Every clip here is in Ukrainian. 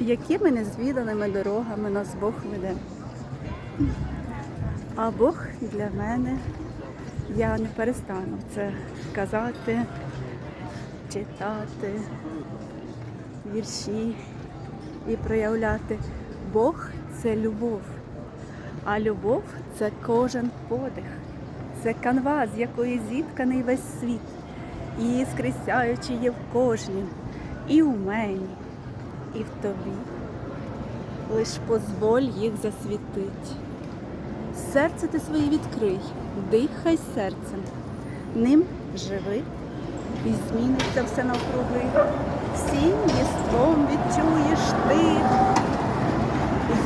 якими незвіданими дорогами нас Бог веде. А Бог для мене, я не перестану це казати, читати вірші і проявляти. Бог це любов. А любов це кожен подих. Це канва, з якої зітканий весь світ. І скрисяючи є в кожнім, і у мені, і в тобі. Лиш позволь їх засвітить. Серце ти своє відкрий, дихай серцем, ним живи, і зміниться все навкруги. Всім єством відчуєш ти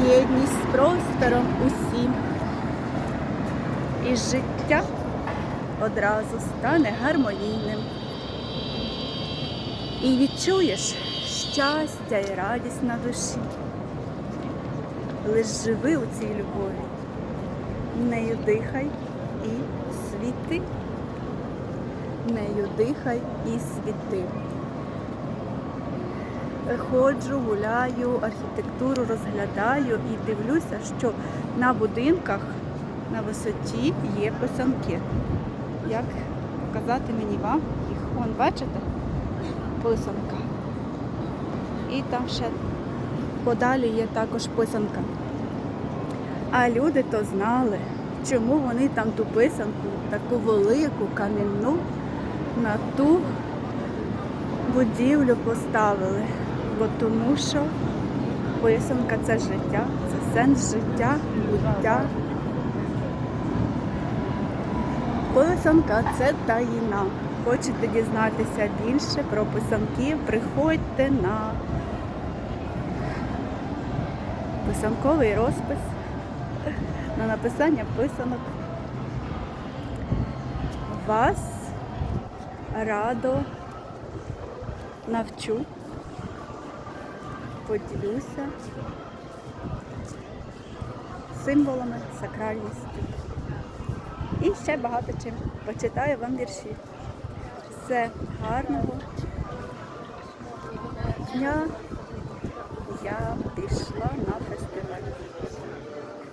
єдність з простором усім. І життя одразу стане гармонійним. І відчуєш щастя і радість на душі. Лиш живи у цій любові, нею дихай і світи, нею дихай і світи. Ходжу, гуляю, архітектуру розглядаю і дивлюся, що на будинках на висоті є писанки. Як показати мені вам їх? Вон, бачите? Писанка. І там ще подалі є також писанка. А люди то знали, чому вони там ту писанку, таку велику камінну на ту будівлю поставили. Бо тому що писанка це життя, це сенс життя, буття. Писанка це таїна. Хочете дізнатися більше про писанки, приходьте на писанковий розпис, на написання писанок. Вас радо навчу, поділюся символами, сакральністю. І ще багато чим. Почитаю вам вірші. Все гарного дня я пішла на фестиваль.